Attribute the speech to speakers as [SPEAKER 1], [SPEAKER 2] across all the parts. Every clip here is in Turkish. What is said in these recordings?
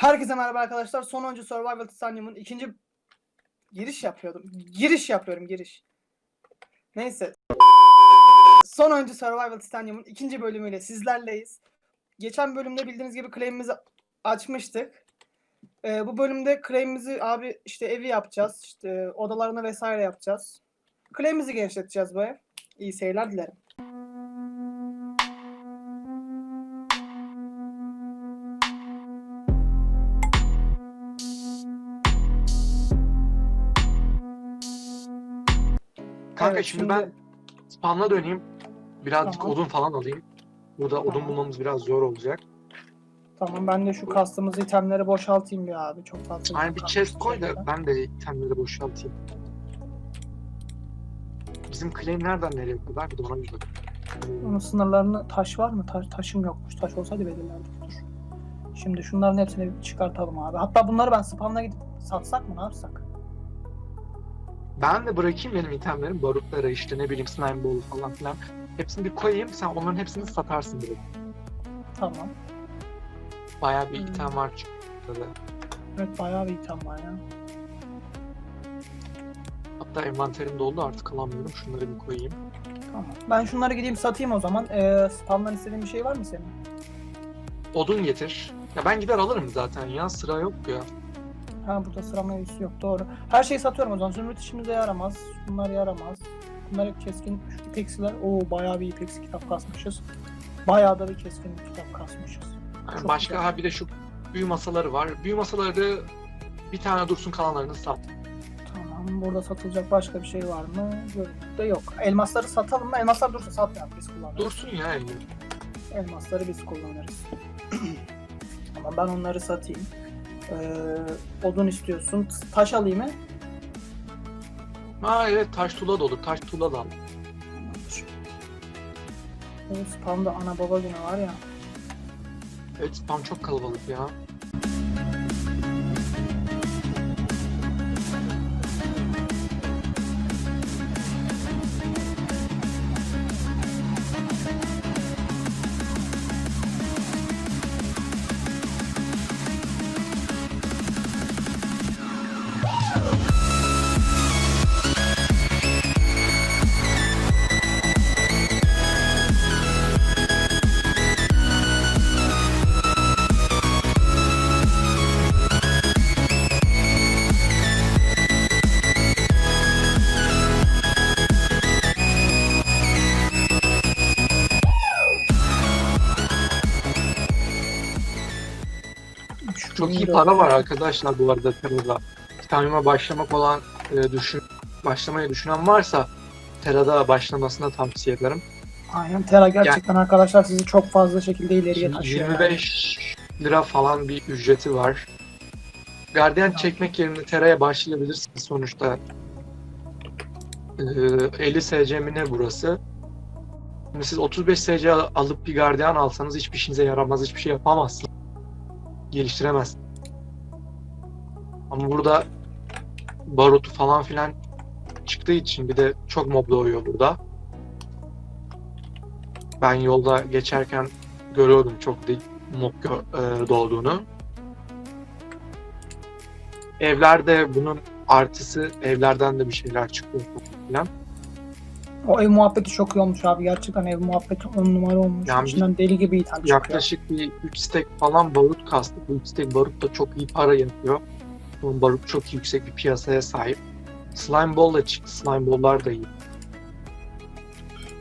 [SPEAKER 1] Herkese merhaba arkadaşlar. Sonuncu Survival Titanium'un ikinci giriş yapıyordum. Giriş yapıyorum giriş. Neyse. Sonuncu Survival Titanium'un ikinci bölümüyle sizlerleyiz. Geçen bölümde bildiğiniz gibi claim'imizi açmıştık. Ee, bu bölümde claim'imizi abi işte evi yapacağız. işte odalarını vesaire yapacağız. Claim'imizi genişleteceğiz bu ev. İyi seyirler dilerim.
[SPEAKER 2] Kanka
[SPEAKER 1] Evet,
[SPEAKER 2] şimdi, ben spawn'a döneyim. Birazcık
[SPEAKER 1] Tamam.
[SPEAKER 2] odun falan alayım. Burada odun
[SPEAKER 1] Tamam.
[SPEAKER 2] bulmamız biraz zor olacak.
[SPEAKER 1] Tamam ben de şu kastığımız itemleri boşaltayım bir abi. Çok fazla.
[SPEAKER 2] Aynen bir chest koy da ben de itemleri boşaltayım. Bizim claim nereden nereye kadar bir de ona bir bak.
[SPEAKER 1] Onun sınırlarını taş var mı? Taş, taşım yokmuş. Taş olsaydı belirlerdik. Dur. Şimdi şunların hepsini çıkartalım abi. Hatta bunları ben spawn'a gidip satsak mı? Ne yapsak?
[SPEAKER 2] Ben de bırakayım benim itemlerim. Barutları işte ne bileyim slime ball falan filan. Hepsini bir koyayım. Sen onların hepsini satarsın direkt.
[SPEAKER 1] Tamam.
[SPEAKER 2] Bayağı bir
[SPEAKER 1] Hmm.
[SPEAKER 2] item var çünkü.
[SPEAKER 1] Evet bayağı bir item var ya.
[SPEAKER 2] Hatta envanterim doldu artık alamıyorum. Şunları bir koyayım.
[SPEAKER 1] Tamam. Ben şunları gideyim satayım o zaman. Ee, spawn'dan istediğin bir şey var mı senin?
[SPEAKER 2] Odun getir. Ya ben gider alırım zaten ya. Sıra yok ya.
[SPEAKER 1] Ha burada sıra mevzusu yok doğru. Her şeyi satıyorum o zaman. Zümrüt işimize yaramaz. Bunlar yaramaz. Bunlar hep keskin ipeksiler. Oo bayağı bir ipeksi kitap kasmışız. Bayağı da bir keskin kitap kasmışız. Çok
[SPEAKER 2] başka
[SPEAKER 1] güzel.
[SPEAKER 2] ha bir de şu büyü masaları var. Büyü masaları bir tane dursun kalanlarını sat.
[SPEAKER 1] Tamam. Burada satılacak başka bir şey var mı? Görünürde yok. Elmasları satalım mı? Elmaslar dursun satmayalım. Biz kullanırız.
[SPEAKER 2] Dursun ya.
[SPEAKER 1] Elmasları biz kullanırız. Tamam ben onları satayım. Ee, odun istiyorsun. Taş alayım mı?
[SPEAKER 2] Ha evet taş tuğla da olur. Taş tuğla da al.
[SPEAKER 1] Tamamdır. O spamda ana baba günü var ya.
[SPEAKER 2] Evet spam çok kalabalık ya. Çok iyi para var arkadaşlar bu arada Terra'da. Time'a başlamak olan e, düşün başlamayı düşünen varsa Terra'da başlamasını tavsiye ederim.
[SPEAKER 1] Aynen Tera gerçekten arkadaşlar sizi çok fazla şekilde ileriye taşıyor. yani.
[SPEAKER 2] 25 lira falan bir ücreti var. Gardiyan çekmek yerine Tera'ya başlayabilirsiniz sonuçta. Ee, 50 SC mi ne burası? Şimdi siz 35 SC al- alıp bir gardiyan alsanız hiçbir işinize yaramaz, hiçbir şey yapamazsınız. Geliştiremezsiniz. Ama burada barutu falan filan çıktığı için bir de çok mob doğuyor burada. Ben yolda geçerken görüyordum çok mob e, doğduğunu. Evlerde bunun artısı evlerden de bir şeyler çıkıyor falan.
[SPEAKER 1] O ev muhabbeti çok iyi olmuş abi. Gerçekten ev muhabbeti on numara olmuş.
[SPEAKER 2] Yani
[SPEAKER 1] İçinden deli gibi ithal çıkıyor.
[SPEAKER 2] Yaklaşık bir 3 stack falan barut kastık. Bu 3 stack barut da çok iyi para yapıyor. Bu barut çok yüksek bir piyasaya sahip. Slime ball da çıktı. Slime ball'lar da iyi.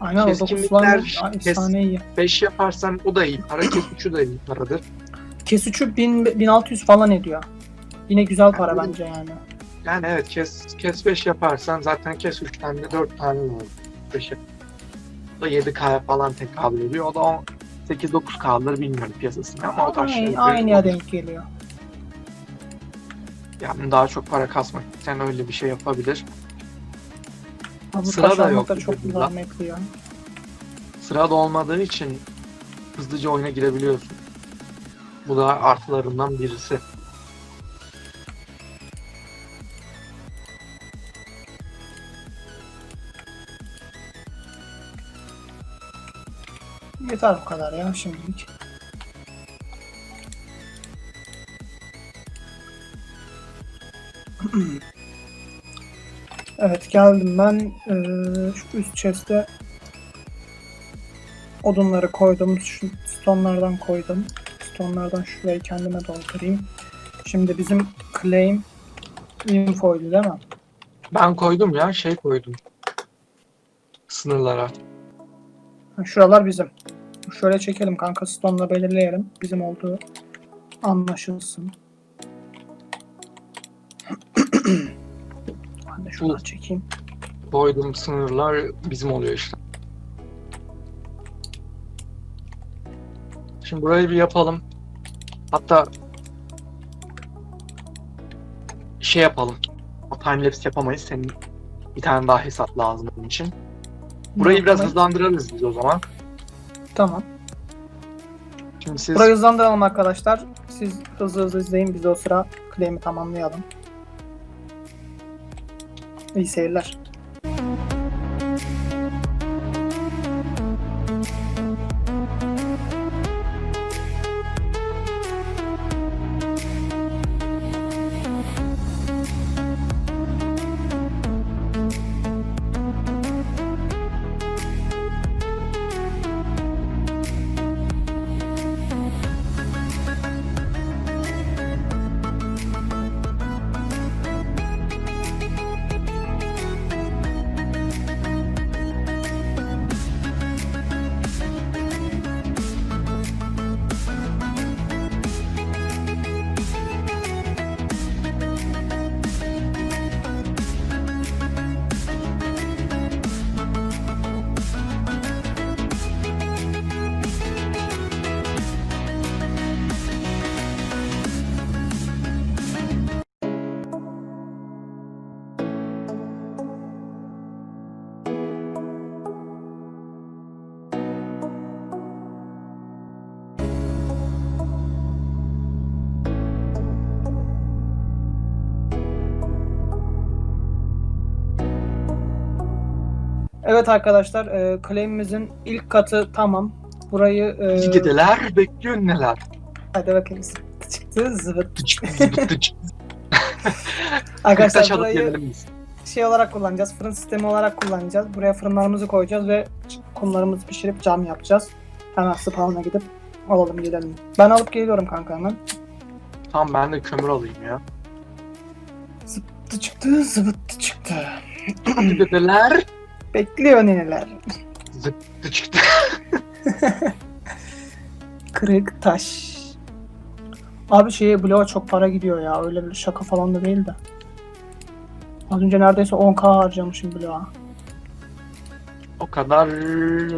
[SPEAKER 1] Aynen
[SPEAKER 2] keskinlikler,
[SPEAKER 1] dokuzlar
[SPEAKER 2] kes-
[SPEAKER 1] iyi.
[SPEAKER 2] 5 yaparsan o da iyi para. Kes 3'ü da iyi paradır.
[SPEAKER 1] Kes 3'ü 1000 1600 falan ediyor. Yine güzel para
[SPEAKER 2] Yani-
[SPEAKER 1] bence yani.
[SPEAKER 2] Yani evet kes kes 5 yaparsan zaten kes 3 tane de 4 tane olur. 5 yap. O da 7K falan tekabül ediyor. O da 10 8-9 K'ları bilmiyorum piyasasını ama o da aşağı
[SPEAKER 1] Aynı,
[SPEAKER 2] yukarı
[SPEAKER 1] aynıya denk geliyor.
[SPEAKER 2] Yani daha çok para kasmak için öyle bir şey yapabilir.
[SPEAKER 1] Ha, bu
[SPEAKER 2] Sıra da yok
[SPEAKER 1] da çok zahmetli ya.
[SPEAKER 2] Sırada olmadığı için hızlıca oyuna girebiliyorsun. Bu da artılarından birisi.
[SPEAKER 1] Yeter bu kadar ya şimdilik. Evet geldim ben. Ee, şu üst chest'e odunları koydum. Şu stone'lardan koydum. Stone'lardan şurayı kendime doldurayım. Şimdi bizim claim infoydu değil mi?
[SPEAKER 2] Ben koydum ya şey koydum. Sınırlara.
[SPEAKER 1] Şuralar bizim. Şöyle çekelim kanka stone'la belirleyelim. Bizim olduğu anlaşılsın. ben de şuradan çekeyim.
[SPEAKER 2] Koydum sınırlar bizim oluyor işte. Şimdi burayı bir yapalım. Hatta şey yapalım. Timelapse yapamayız. Senin bir tane daha hesap lazım onun için. Burayı biraz hızlandırırız biz o zaman.
[SPEAKER 1] Tamam.
[SPEAKER 2] Şimdi siz
[SPEAKER 1] Burayı hızlandıralım arkadaşlar. Siz hızlı hızlı izleyin. Biz de o sıra claim'i tamamlayalım. İyi seyirler. Evet arkadaşlar, e, claim'imizin ilk katı tamam. Burayı e,
[SPEAKER 2] iyi geceler bekliyor neler.
[SPEAKER 1] hadi bakayım zıttı çıktı zıvıt.
[SPEAKER 2] Tıç, zıbıt, tıç.
[SPEAKER 1] Arkadaşlar burayı
[SPEAKER 2] gelelim
[SPEAKER 1] şey olarak kullanacağız. Fırın sistemi olarak kullanacağız. Buraya fırınlarımızı koyacağız ve kumlarımızı pişirip cam yapacağız. Hemen spawn'a gidip alalım gidelim. Ben alıp geliyorum kanka hemen.
[SPEAKER 2] Tamam ben de kömür alayım ya.
[SPEAKER 1] Zıttı çıktı zıvıttı çıktı.
[SPEAKER 2] İyi geceler.
[SPEAKER 1] Bekliyor neneler.
[SPEAKER 2] Zıbıt çıktı.
[SPEAKER 1] Kırık taş. Abi şeye bloğa çok para gidiyor ya. Öyle bir şaka falan da değil de. Az önce neredeyse 10k harcamışım bloğa.
[SPEAKER 2] O kadar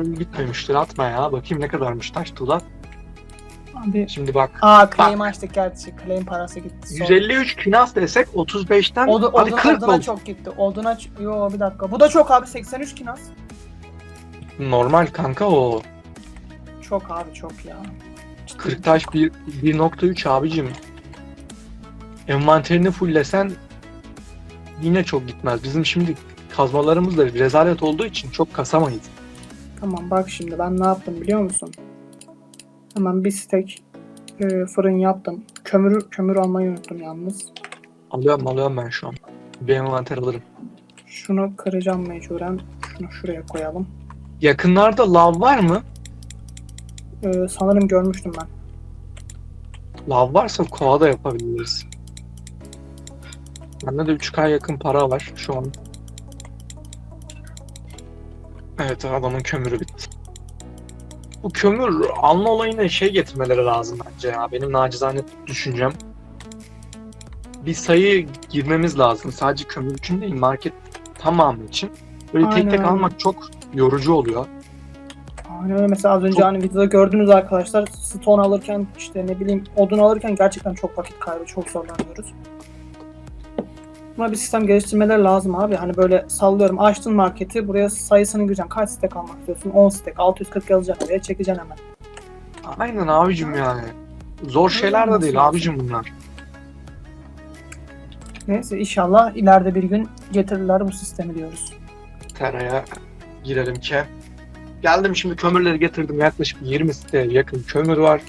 [SPEAKER 2] gitmemiştir atma ya. Bakayım ne kadarmış taş tuğla.
[SPEAKER 1] Abi
[SPEAKER 2] Şimdi bak.
[SPEAKER 1] Aa claim açtık gerçi. Claim parası gitti. Sonra.
[SPEAKER 2] 153 kinas desek 35'ten
[SPEAKER 1] Odu,
[SPEAKER 2] hadi
[SPEAKER 1] odun,
[SPEAKER 2] 40
[SPEAKER 1] oduna
[SPEAKER 2] oldu.
[SPEAKER 1] çok gitti. Oduna Yo bir dakika. Bu da çok abi 83 kinas.
[SPEAKER 2] Normal kanka o.
[SPEAKER 1] Çok abi çok ya. Ciddi.
[SPEAKER 2] 40 taş bir- 1.3 abicim. Envanterini fulllesen yine çok gitmez. Bizim şimdi kazmalarımız da rezalet olduğu için çok kasamayız.
[SPEAKER 1] Tamam bak şimdi ben ne yaptım biliyor musun? Hemen bir stack e, fırın yaptım. Kömür kömür almayı unuttum yalnız.
[SPEAKER 2] Alıyorum alıyorum ben şu an. Bir envanter alırım.
[SPEAKER 1] Şunu kıracağım mecburen. Şunu şuraya koyalım.
[SPEAKER 2] Yakınlarda lav var mı?
[SPEAKER 1] E, sanırım görmüştüm ben.
[SPEAKER 2] Lav varsa kova da yapabiliriz. Bende de 3K yakın para var şu an. Evet adamın kömürü bitti. Bu kömür alma olayına şey getirmeleri lazım bence ya. Benim nacizane düşüncem. Bir sayı girmemiz lazım. Sadece kömür için değil market tamamı için. Böyle tek tek
[SPEAKER 1] Aynen.
[SPEAKER 2] almak çok yorucu oluyor.
[SPEAKER 1] Aynen öyle. Mesela az önce
[SPEAKER 2] Çok-
[SPEAKER 1] hani videoda gördünüz arkadaşlar stone alırken işte ne bileyim odun alırken gerçekten çok vakit kaybı çok zorlanıyoruz. Buna bir sistem geliştirmeleri lazım abi. Hani böyle sallıyorum açtın marketi buraya sayısını gireceksin. Kaç stack almak istiyorsun? 10 stack. 640 yazacaksın oraya çekeceksin hemen.
[SPEAKER 2] Aynen abicim yani. Zor şeyler de değil abicim bunlar.
[SPEAKER 1] Neyse inşallah ileride bir gün getirirler bu sistemi diyoruz.
[SPEAKER 2] Teraya girelim ki. Geldim şimdi kömürleri getirdim. Yaklaşık 20 siteye yakın kömür var.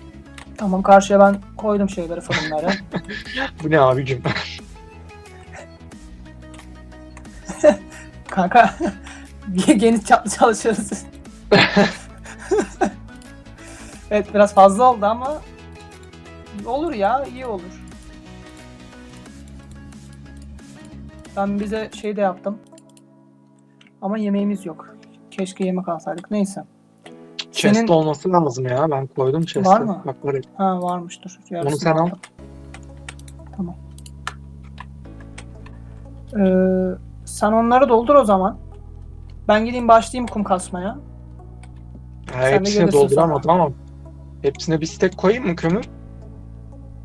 [SPEAKER 1] Tamam karşıya ben koydum şeyleri fırınlara.
[SPEAKER 2] Bu ne abicim?
[SPEAKER 1] Kanka geniş çaplı çalışıyoruz. evet biraz fazla oldu ama olur ya iyi olur. Ben bize şey de yaptım. Ama yemeğimiz yok. Keşke yemek alsaydık. Neyse.
[SPEAKER 2] Chest
[SPEAKER 1] Senin-
[SPEAKER 2] olması lazım ya. Ben koydum chest'e.
[SPEAKER 1] Var mı?
[SPEAKER 2] Bak var.
[SPEAKER 1] Ha varmıştır. Yarısını
[SPEAKER 2] sen al.
[SPEAKER 1] Tamam. Ee, sen onları doldur o zaman. Ben gideyim başlayayım kum kasmaya.
[SPEAKER 2] Ya,
[SPEAKER 1] Sen de
[SPEAKER 2] hepsine
[SPEAKER 1] gelirsin
[SPEAKER 2] dolduramadım ama hepsine bir stek koyayım mı kömür?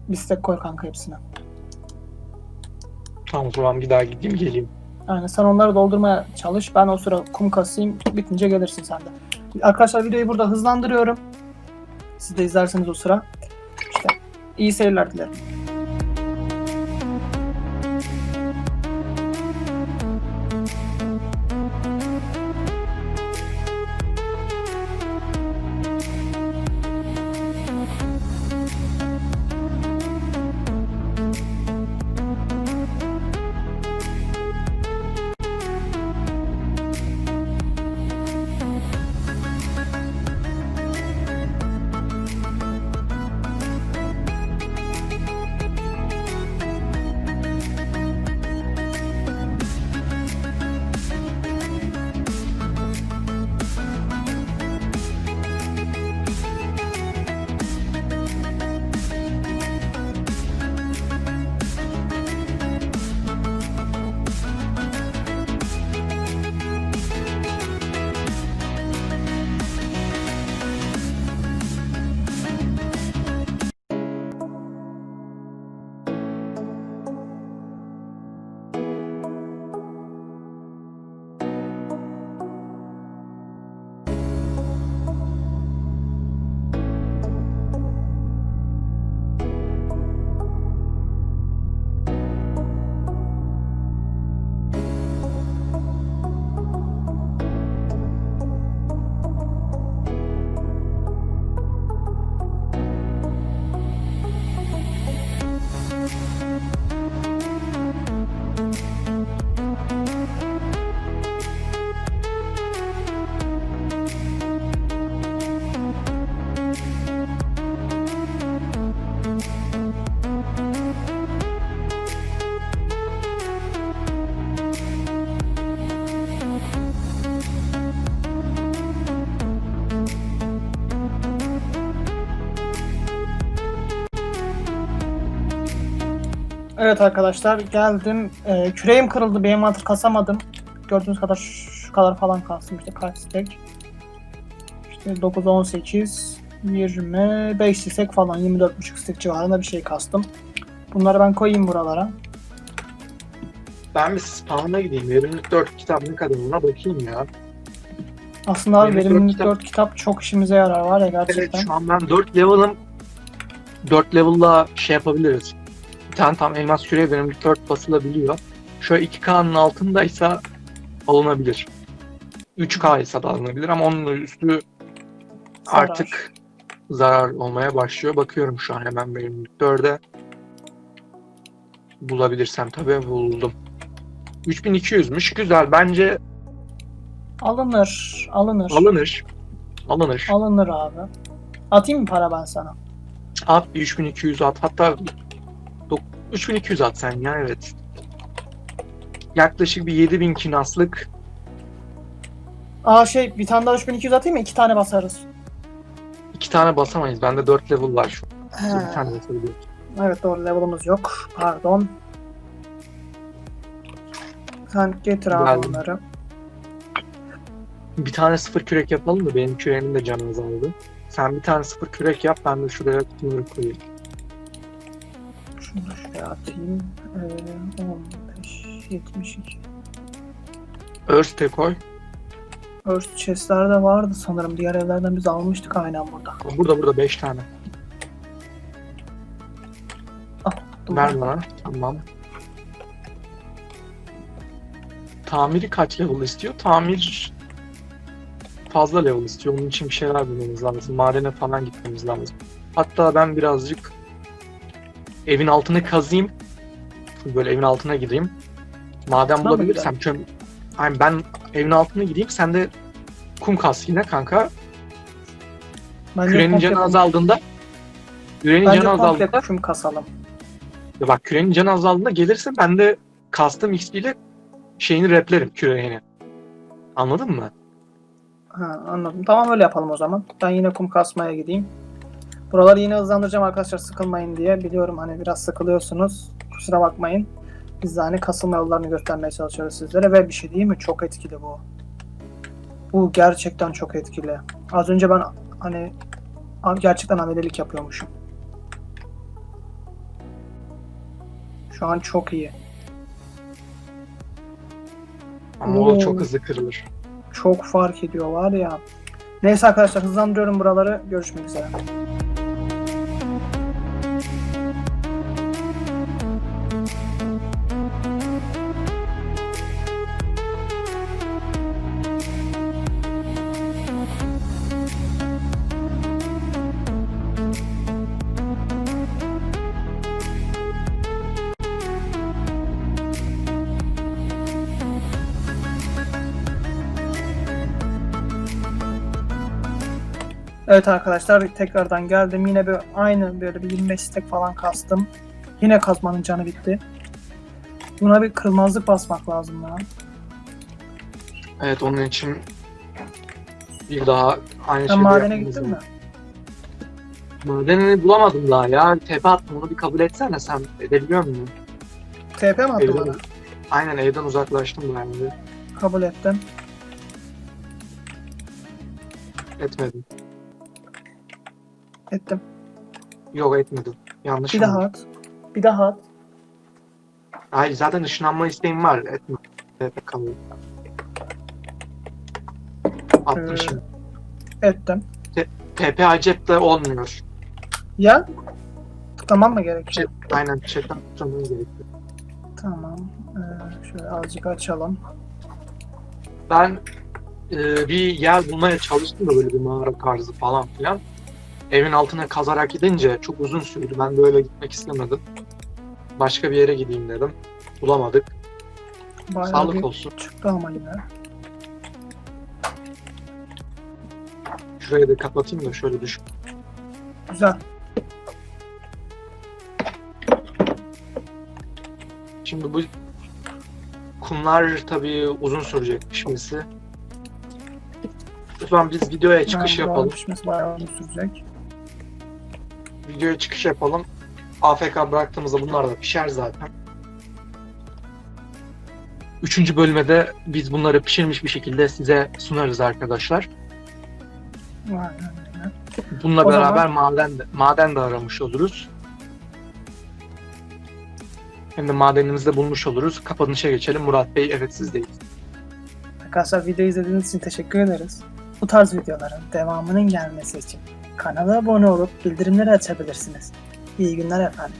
[SPEAKER 1] Bistek koy kanka hepsine.
[SPEAKER 2] Tamam o zaman bir daha gideyim geleyim.
[SPEAKER 1] Yani sen onları doldurmaya çalış. Ben o sıra kum kasayım. Bitince gelirsin sen de. Arkadaşlar videoyu burada hızlandırıyorum. Siz de izlerseniz o sıra. İşte iyi seyirler dilerim. Evet arkadaşlar geldim. Ee, küreğim kırıldı. Benim mantık kasamadım. Gördüğünüz kadar şu kadar falan kalsın. İşte kaç stek? İşte 9, 18, 25 stek falan. 24,5 stek civarında bir şey kastım. Bunları ben koyayım buralara.
[SPEAKER 2] Ben bir spawn'a gideyim. Verimlilik 4 kitap ne kadar ona bakayım ya.
[SPEAKER 1] Aslında abi
[SPEAKER 2] Verimlilik
[SPEAKER 1] verimlilik
[SPEAKER 2] dört
[SPEAKER 1] 4 kitap çok işimize yarar var ya
[SPEAKER 2] Evet
[SPEAKER 1] gerçekten.
[SPEAKER 2] şu an ben 4 level'ım. 4 level'la şey yapabiliriz. Bir tane tam elmas küreye verimlilik 4 basılabiliyor. Şöyle 2K'nın altındaysa alınabilir. 3K ise da alınabilir ama onun üstü
[SPEAKER 1] Zarar.
[SPEAKER 2] artık zarar olmaya başlıyor. Bakıyorum şu an hemen verimlilik 4'e. Bulabilirsem tabii buldum. 3200'müş. Güzel. Bence
[SPEAKER 1] Alınır, alınır.
[SPEAKER 2] alınır. Alınır.
[SPEAKER 1] Alınır abi. Atayım mı para ben sana?
[SPEAKER 2] At bir 3200 at. Hatta 3200 at sen ya evet. Yaklaşık bir 7000 kinaslık
[SPEAKER 1] Aa şey bir tane daha 3200 atayım mı? İki tane basarız.
[SPEAKER 2] iki tane basamayız. Bende 4 level var şu an.
[SPEAKER 1] He.
[SPEAKER 2] Bir tane basabiliyoruz.
[SPEAKER 1] Evet doğru level'ımız yok. Pardon. Sen getir abi
[SPEAKER 2] Geldim.
[SPEAKER 1] onları.
[SPEAKER 2] Bir tane sıfır kürek yapalım da benim küreğimin de canı azaldı. Sen bir tane sıfır kürek yap ben de şuraya kutuları koyayım.
[SPEAKER 1] Şunu şuraya atayım. Ee, 15, 72.
[SPEAKER 2] Örs de koy.
[SPEAKER 1] Earth chest'lerde vardı sanırım. Diğer evlerden biz almıştık aynen burada.
[SPEAKER 2] Burada burada 5 tane.
[SPEAKER 1] Dur.
[SPEAKER 2] Ver bana. Tamam. Tamiri kaç level istiyor? Tamir fazla level istiyor. Onun için bir şeyler bulmamız lazım. Madene falan gitmemiz lazım. Hatta ben birazcık evin altını kazayım. Böyle evin altına gireyim. Maden
[SPEAKER 1] mı
[SPEAKER 2] bulabilirsem köm hani ben evin altına gideyim sen de kum kas yine kanka.
[SPEAKER 1] Bence
[SPEAKER 2] Kürenin canı azaldığında kürenin canı azaldığında
[SPEAKER 1] kum kasalım.
[SPEAKER 2] Ya bak kürenin canı azaldığında gelirse ben de custom XP ile şeyini replerim küreğini. Anladın mı?
[SPEAKER 1] Ha, anladım. Tamam öyle yapalım o zaman. Ben yine kum kasmaya gideyim. Buraları yine hızlandıracağım arkadaşlar sıkılmayın diye. Biliyorum hani biraz sıkılıyorsunuz. Kusura bakmayın. Biz de hani kasılma yollarını göstermeye çalışıyoruz sizlere ve bir şey değil mi? Çok etkili bu. Bu gerçekten çok etkili. Az önce ben hani gerçekten amelelik yapıyormuşum. Şu an çok iyi.
[SPEAKER 2] Ama o
[SPEAKER 1] Oo.
[SPEAKER 2] çok hızlı kırılır.
[SPEAKER 1] Çok fark ediyor var ya. Neyse arkadaşlar hızlandırıyorum buraları. Görüşmek üzere. Evet arkadaşlar tekrardan geldim. Yine bir aynı böyle bir 25 stack falan kastım. Yine kazmanın canı bitti. Buna bir kırmızılık basmak lazım ya.
[SPEAKER 2] Evet onun için bir daha aynı
[SPEAKER 1] Sen
[SPEAKER 2] şeyi
[SPEAKER 1] madene gittin mi?
[SPEAKER 2] Madenini bulamadım daha ya. Tepe attım onu bir kabul etsene sen. Edebiliyor musun?
[SPEAKER 1] TP mi attın
[SPEAKER 2] Evden,
[SPEAKER 1] bana?
[SPEAKER 2] aynen evden uzaklaştım ben de.
[SPEAKER 1] Kabul ettim.
[SPEAKER 2] Etmedim.
[SPEAKER 1] Ettim.
[SPEAKER 2] Yok etmedim. Yanlış
[SPEAKER 1] Bir daha at. Bir daha at.
[SPEAKER 2] Hayır zaten ışınlanma isteğim var. Etme. Tepe kabul. Attım
[SPEAKER 1] Ee,
[SPEAKER 2] şimdi.
[SPEAKER 1] Ettim.
[SPEAKER 2] TP Acep'te olmuyor.
[SPEAKER 1] Ya? Tıklamam mı gerekiyor?
[SPEAKER 2] Chat, aynen chatten tutmamız gerekiyor.
[SPEAKER 1] Tamam. Ee, şöyle azıcık açalım.
[SPEAKER 2] Ben e, bir yer bulmaya çalıştım da böyle bir mağara tarzı falan filan. Evin altına kazarak gidince çok uzun sürdü. Ben böyle gitmek istemedim. Başka bir yere gideyim dedim. Bulamadık.
[SPEAKER 1] Bayağı
[SPEAKER 2] Sağlık
[SPEAKER 1] bir
[SPEAKER 2] olsun.
[SPEAKER 1] çıktı ama yine.
[SPEAKER 2] Şurayı da kapatayım da şöyle düşün.
[SPEAKER 1] Güzel.
[SPEAKER 2] Şimdi bu kumlar tabii uzun sürecek pişmesi. Zaman biz videoya çıkış
[SPEAKER 1] Yani
[SPEAKER 2] yapalım.
[SPEAKER 1] Pişmesi bayağı uzun sürecek.
[SPEAKER 2] Videoya çıkış yapalım. AFK bıraktığımızda bunlar da pişer zaten. Üçüncü bölüme de biz bunları pişirmiş bir şekilde size sunarız arkadaşlar. Bununla
[SPEAKER 1] O
[SPEAKER 2] beraber
[SPEAKER 1] zaman-
[SPEAKER 2] maden de, maden de aramış oluruz. Hem de madenimizi de bulmuş oluruz. Kapanışa geçelim. Murat Bey evet sizdeyiz.
[SPEAKER 1] Arkadaşlar video izlediğiniz için teşekkür ederiz. Bu tarz videoların devamının gelmesi için kanala abone olup bildirimleri açabilirsiniz. İyi günler efendim.